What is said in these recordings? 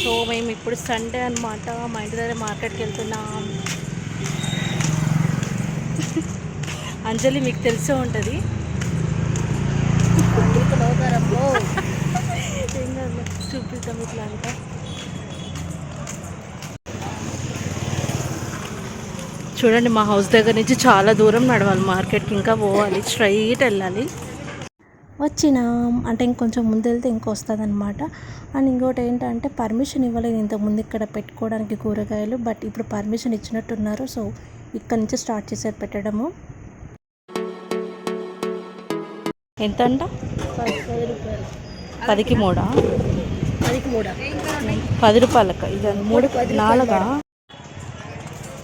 So మేము ఇప్పుడు Sunday అనమాట మా ఇంటి దగ్గర మార్కెట్కి వెళ్తున్నాం. అంజలి మీకు తెలిసే ఉంటుంది. ఏం కాదు ఇట్లా అంతా చూడండి మా హౌస్ దగ్గర నుంచి చాలా దూరం నడవాలి మార్కెట్కి ఇంకా పోవాలి స్ట్రైట్ వెళ్ళాలి. వచ్చినాం. అంటే ఇంకొంచెం ముందు వెళ్తే ఇంకో వస్తుంది అనమాట అండ్ ఇంకోటి ఏంటంటే పర్మిషన్ ఇవ్వలేదు ఇంతకుముందు ఇక్కడ పెట్టుకోవడానికి కూరగాయలు. బట్ ఇప్పుడు పర్మిషన్ ఇచ్చినట్టున్నారు. సో ఇక్కడ నుంచి స్టార్ట్ చేశారు పెట్టడము. ఎంత అంట పది పది రూపాయలు పదికి మూడా? పదికి మూడా పది రూపాయలక ఇది మూడు పది నాలుగా?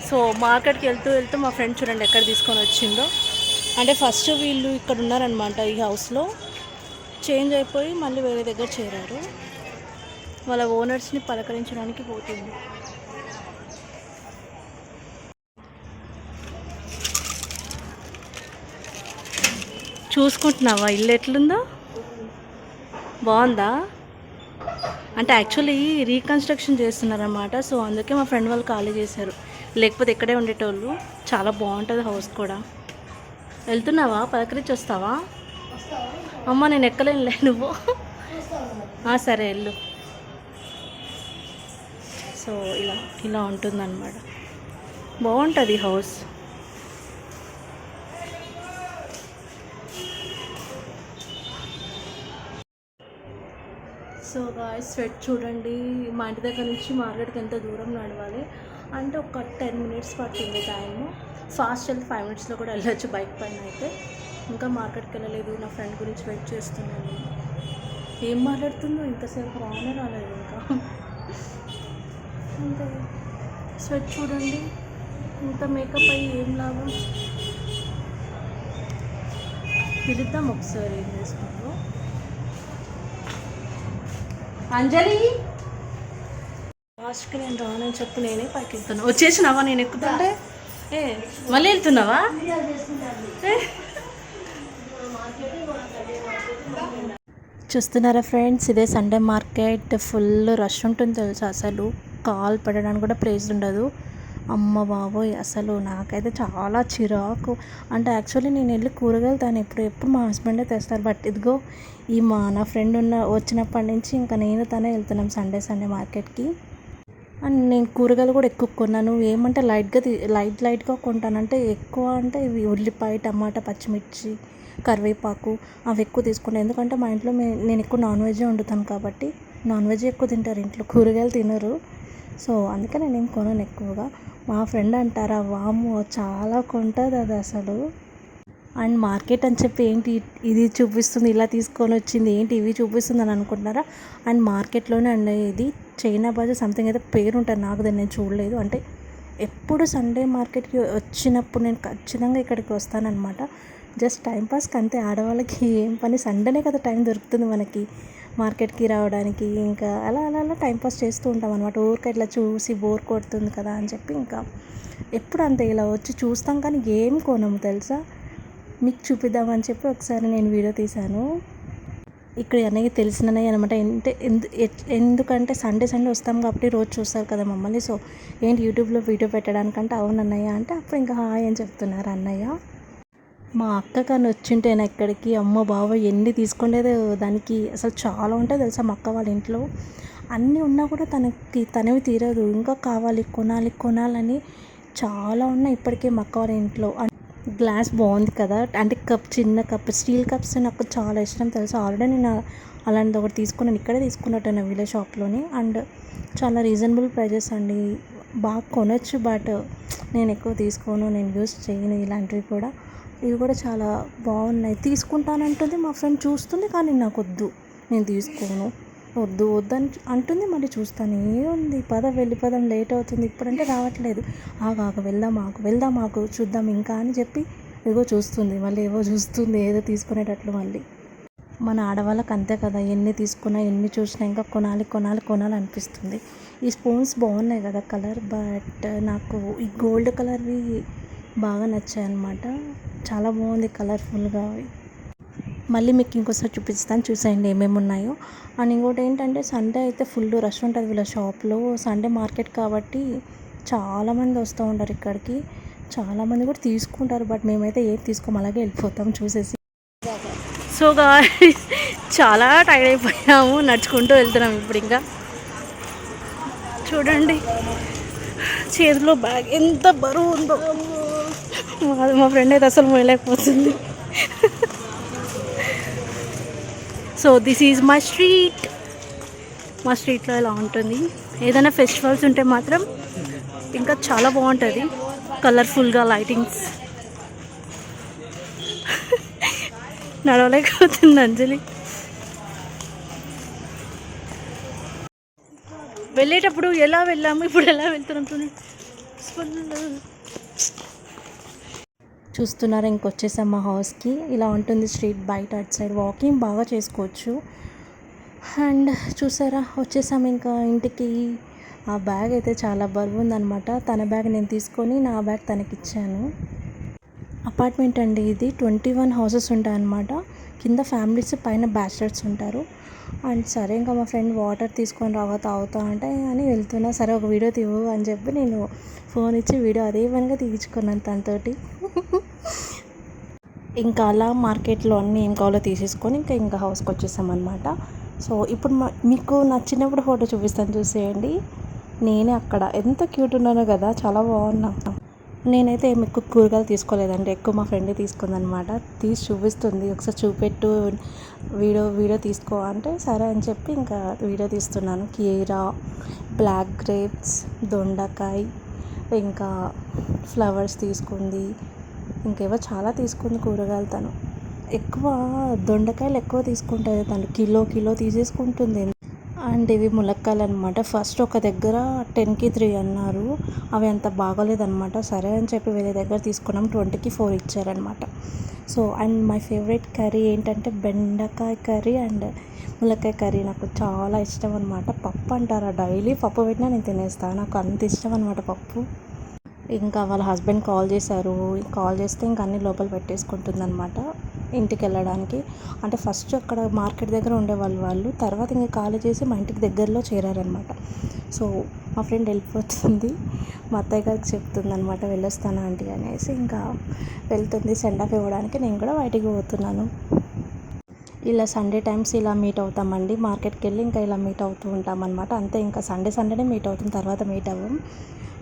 సో మార్కెట్కి వెళ్తూ వెళ్తూ మా ఫ్రెండ్ చూడండి ఎక్కడ తీసుకొని వచ్చిందో. అంటే ఫస్ట్ వీళ్ళు ఇక్కడ ఉన్నారనమాట ఈ హౌస్లో. చేంజ్ అయిపోయి మళ్ళీ వేరే దగ్గర చేరారు. వాళ్ళ ఓనర్స్ని పలకరించడానికి పోతుంది. చూసుకుంటున్నావా? ఇల్లు ఎట్లుందో? బాగుందా? అంటే యాక్చువల్లీ రీకన్స్ట్రక్షన్ చేస్తున్నారన్నమాట. సో అందుకే మా ఫ్రెండ్ వాళ్ళు ఖాళీ చేశారు. లేకపోతే ఇక్కడే ఉండేటోళ్ళు. చాలా బాగుంటుంది హౌస్ కూడా. వెళ్తున్నావా? పలకరించి వస్తావా? అమ్మ నేను ఎక్కలేనులే నువ్వు. సరే వెళ్ళు. సో ఇలా ఇలా ఉంటుందన్నమాట. బాగుంటుంది హౌస్. సో గాయస్ స్వెట్ చూడండి. మా ఇంటి దగ్గర నుంచి మార్కెట్కి ఎంత దూరం నడవాలి? అంటే ఒక టెన్ మినిట్స్ పడుతుంది టైము ఫాస్ట్ వెళ్తే ఫైవ్ మినిట్స్లో కూడా వెళ్ళొచ్చు బైక్ పైన అయితే. ఇంకా మార్కెట్కి వెళ్ళలేదు నా ఫ్రెండ్ గురించి వెయిట్ చేస్తున్నాను. ఏం మాట్లాడుతుందో ఇంతసేపు రానే రాలేదు ఇంకా. అంతే. స్వెట్ చూడండి. ఇంత మేకప్ అయ్యి ఏం లాభం? పిలుద్దాం ఒకసారి ఏం చేసుకుంటూ అంజలి! లాస్ట్కి నేను రానని చెప్పు నేనే పైకి వెళ్తున్నాను వచ్చేసినావా? నేను ఎక్కుతుంటే? ఏ మళ్ళీ వెళ్తున్నావా? చూస్తున్నారా ఫ్రెండ్స్? ఇదే సండే మార్కెట్ ఫుల్ రష్ ఉంటుంది తెలుసా అసలు. కాల్ పెట్టడానికి కూడా ప్లేస్ ఉండదు. అమ్మ బాబోయ్ అసలు నాకైతే చాలా చిరాకు. అంటే యాక్చువల్లీ నేను వెళ్ళి కూరగాయలు తాను. ఎప్పుడు ఎప్పుడు మా హస్బెండే తెస్తారు. బట్ ఇదిగో ఈ మా నా ఫ్రెండ్ ఉన్న వచ్చినప్పటి నుంచి ఇంకా నేను తనే వెళ్తున్నాం సండే సండే మార్కెట్కి అండ్ నేను కూరగాయలు కూడా ఎక్కువ కొన్నాను. ఏమంటే లైట్గా లైట్ లైట్గా కొంటానంటే ఎక్కువ అంటే ఇవి ఉల్లిపాయ టమాటా పచ్చిమిర్చి కరివేపాకు అవి ఎక్కువ తీసుకుంటాను ఎందుకంటే మా ఇంట్లో మే- నేను ఎక్కువ నాన్ వెజ్జే వండుతాను కాబట్టి నాన్ వెజ్ ఎక్కువ తింటారు. ఇంట్లో కూరగాయలు తినరు. సో అందుకే నేను ఏం కొనను ఎక్కువగా. మా ఫ్రెండ్ అంటారా వాము చాలా కొంటుంది అది అసలు. అండ్ మార్కెట్ అని చెప్పి ఏంటి ఇది చూపిస్తుంది ఇలా తీసుకొని వచ్చింది ఏంటి ఇవి చూపిస్తుంది అని అనుకుంటున్నారా? అండ్ మార్కెట్లోనే అండి ఇది. చైనా బజార్ సంథింగ్ అయితే పేరు ఉంటుంది నాకు దాన్ని నేను చూడలేదు. అంటే ఎప్పుడు సండే మార్కెట్కి వచ్చినప్పుడు నేను ఖచ్చితంగా ఇక్కడికి వస్తానన్నమాట. జస్ట్ టైంపాస్కి అంతే. ఆడవాళ్ళకి ఏం పని సండేనే కదా టైం దొరుకుతుంది మనకి. మార్కెట్కి రావడానికి ఇంకా అలా అలా అలా టైంపాస్ చేస్తూ ఉంటాం అనమాట ఊరికే ఇట్లా చూసి బోర్ కొడుతుంది కదా అని చెప్పి ఇంకా ఎప్పుడు అంతే ఇలా వచ్చి చూస్తాం కానీ ఏం కొనము తెలుసా? మీకు చూపిద్దామని చెప్పి ఒకసారి నేను వీడియో తీశాను. ఇక్కడ అన్నయ్య తెలిసినయ్య అనమాట అంటే ఎందు ఎందుకంటే సండే సండే వస్తాం కాబట్టి రోజు చూస్తారు కదా మమ్మల్ని. సో ఏంటి యూట్యూబ్లో వీడియో పెట్టడానికంటే అవును అన్నయ్య అంటే అప్పుడు ఇంకా హాయ్ అని చెప్తున్నారు అన్నయ్య. మా అక్క కానీ వచ్చింటే నా ఎక్కడికి? అమ్మ బావ ఎన్ని తీసుకునేదో దానికి అసలు చాలా ఉంటాయి తెలుసా మా అక్క వాళ్ళ ఇంట్లో. అన్నీ ఉన్నా కూడా తనకి తనవి తీరదు. ఇంకా కావాలి కొనాలి కొనాలని చాలా ఉన్నాయి ఇప్పటికే మా అక్క వాళ్ళ ఇంట్లో. గ్లాస్ బాగుంది కదా? అంటే కప్ చిన్న కప్ స్టీల్ కప్స్ నాకు చాలా ఇష్టం తెలుసా. ఆల్రెడీ నేను అలాంటిది ఒకటి తీసుకున్నాను ఇక్కడే తీసుకున్నట్టు విలేజ్ షాప్లోని. అండ్ చాలా రీజనబుల్ ప్రైజెస్ అండి. బాగా కొనొచ్చు బట్ నేను ఎక్కువ తీసుకోను నేను యూస్ చేయను ఇలాంటివి కూడా. ఇవి కూడా చాలా బాగున్నాయి. తీసుకుంటానంటుంది మా ఫ్రెండ్ చూస్తుంది కానీ నాకు వద్దు నేను తీసుకోను. వద్దు వద్దని అంటుంది మళ్ళీ చూస్తాను ఏముంది పద పదం లేట్ అవుతుంది. ఇప్పుడంటే రావట్లేదు. ఆగాక వెళ్దాం ఆకు వెళ్దాం మాకు చూద్దాం ఇంకా అని చెప్పి ఏదో చూస్తుంది. మళ్ళీ ఏవో చూస్తుంది ఏదో తీసుకునేటట్లు మళ్ళీ. మన ఆడవాళ్ళకి అంతే కదా ఎన్ని తీసుకున్నా ఎన్ని చూసినా ఇంకా కొనాలి కొనాలి కొనాలి అనిపిస్తుంది. ఈ స్పూన్స్ బాగున్నాయి కదా కలర్ బట్ నాకు ఈ గోల్డ్ కలర్వి బాగా నచ్చాయి అన్నమాట చాలా బాగుంది కలర్ఫుల్గా. మళ్ళీ మీకు ఇంకోసారి చూపిస్తాను చూసేయండి ఏమేమి ఉన్నాయో. అండ్ ఇంకోటి ఏంటంటే సండే అయితే ఫుల్ రష్ ఉంటుంది వీళ్ళ షాప్లో. సండే మార్కెట్ కాబట్టి చాలామంది వస్తూ ఉంటారు ఇక్కడికి. చాలామంది కూడా తీసుకుంటారు బట్ మేమైతే ఏది తీసుకోము అలాగే వెళ్ళిపోతాం చూసేసి. సో చాలా టైర్డ్ అయిపోయాము నడుచుకుంటూ వెళ్తున్నాం ఇప్పుడు ఇంకా. చూడండి చేతిలో బ్యాగ్ ఎంత బరువు ఉందో. అది మా ఫ్రెండ్ అయితే అసలు మోయలేకపోతుంది so this is my street మా స్ట్రీట్లో ఇలా ఉంటుంది? ఏదైనా ఫెస్టివల్స్ ఉంటే మాత్రం ఇంకా చాలా బాగుంటుంది. కలర్ఫుల్గా లైటింగ్స్ నడవలేకపోతుంది అంజలి. వెళ్ళేటప్పుడు ఎలా వెళ్ళాము? ఇప్పుడు ఎలా వెళ్తున్నాం చూడండి చూస్తున్నారు. ఇంకొచ్చేసాం మా హౌస్కి. ఇలా ఉంటుంది స్ట్రీట్ బయట అటు సైడ్ వాకింగ్ బాగా చేసుకోవచ్చు. అండ్ చూసారా వచ్చేసాం ఇంకా ఇంటికి. ఆ బ్యాగ్ అయితే చాలా బరువు ఉందనమాట తన బ్యాగ్ నేను తీసుకొని నా బ్యాగ్ తనకిచ్చాను. అపార్ట్మెంట్ అండి ఇది. ట్వంటీ వన్ హౌసెస్ ఉంటాయన్నమాట. కింద ఫ్యామిలీస్ పైన బ్యాచిలర్స్ ఉంటారు. అండ్ సరే ఇంకా మా ఫ్రెండ్ వాటర్ తీసుకొని రావా తాగుతా అంటే అని వెళ్తున్నా. సరే ఒక వీడియో తీవు అని చెప్పి నేను ఫోన్ ఇచ్చి వీడియో అదే పనిగా తీయించుకున్నాను తనతోటి. ఇంకా అలా మార్కెట్లో అన్నీ ఏం కావాలో తీసేసుకొని ఇంకా ఇంకా హౌస్కి వచ్చేసాం అనమాట సో ఇప్పుడు మీకు నచ్చినప్పుడు ఫోటో చూపిస్తాను చూసేయండి. నేనే అక్కడ. ఎంత క్యూట్ ఉన్నానో కదా చాలా బాగున్నా. నేనైతే ఏమి ఎక్కువ కూరగాయలు తీసుకోలేదండి. ఎక్కువ మా ఫ్రెండ్ తీసుకుందనమాట తీసి చూపిస్తుంది. ఒకసారి చూపెట్టు వీడియో వీడియో తీసుకో అంటే సరే అని చెప్పి ఇంకా వీడియో తీస్తున్నాను. కీరా బ్లాక్ గ్రేప్స్ దొండకాయ ఇంకా ఫ్లవర్స్ తీసుకుంది. ఇంకేవో చాలా తీసుకుంది కూరగాయలు తను. ఎక్కువ దొండకాయలు ఎక్కువ తీసుకుంటుంది తను. Kilo kilo తీసేసుకుంటుంది. అండ్ ఇవి ములక్కాయలు అనమాట ఫస్ట్ ఒక దగ్గర టెన్కి త్రీ అన్నారు. అవి అంత బాగోలేదన్నమాట. సరే అని చెప్పి వేరే దగ్గర తీసుకున్నాం. ట్వంటీకి ఫోర్ ఇచ్చారనమాట so and my favourite curry ఏంటంటే బెండకాయ కర్రీ అండ్ ములక్కాయ కర్రీ. నాకు చాలా ఇష్టం అనమాట పప్పు అంటారా? డైలీ పప్పు పెట్టినా నేను తినేస్తాను నాకు అంత ఇష్టం అనమాట పప్పు. ఇంకా వాళ్ళ హస్బెండ్ కాల్ చేశారు. కాల్ చేస్తే ఇంక అన్ని లోపల పెట్టేసుకుంటుంది అనమాట ఇంటికి వెళ్ళడానికి. అంటే ఫస్ట్ అక్కడ మార్కెట్ దగ్గర ఉండేవాళ్ళు వాళ్ళు. తర్వాత ఇంకా ఖాళీ చేసి మా ఇంటికి దగ్గరలో చేరారనమాట సో మా ఫ్రెండ్ వెళ్ళిపోతుంది మా అత్తయ్య గారికి చెప్తుంది అనమాట వెళ్ళొస్తాను ఆంటీ? అనేసి ఇంకా వెళ్తుంది. సెండ్ ఆఫ్ ఇవ్వడానికి నేను కూడా బయటికి పోతున్నాను. ఇలా సండే టైమ్స్ ఇలా మీట్ అవుతామండి. మార్కెట్కి వెళ్ళి ఇంకా ఇలా మీట్ అవుతూ ఉంటాం అనమాట అంతే ఇంకా సండే సండేనే మీట్ అవుతుంది తర్వాత మీట్ అవ్వం.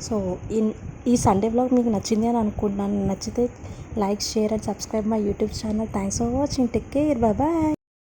సో ఈ ఈ సండే బ్లాగ్ మీకు నచ్చింది అని అనుకుంటున్నాను. నచ్చితే like share and subscribe my YouTube channel. Thanks for watching take care bye bye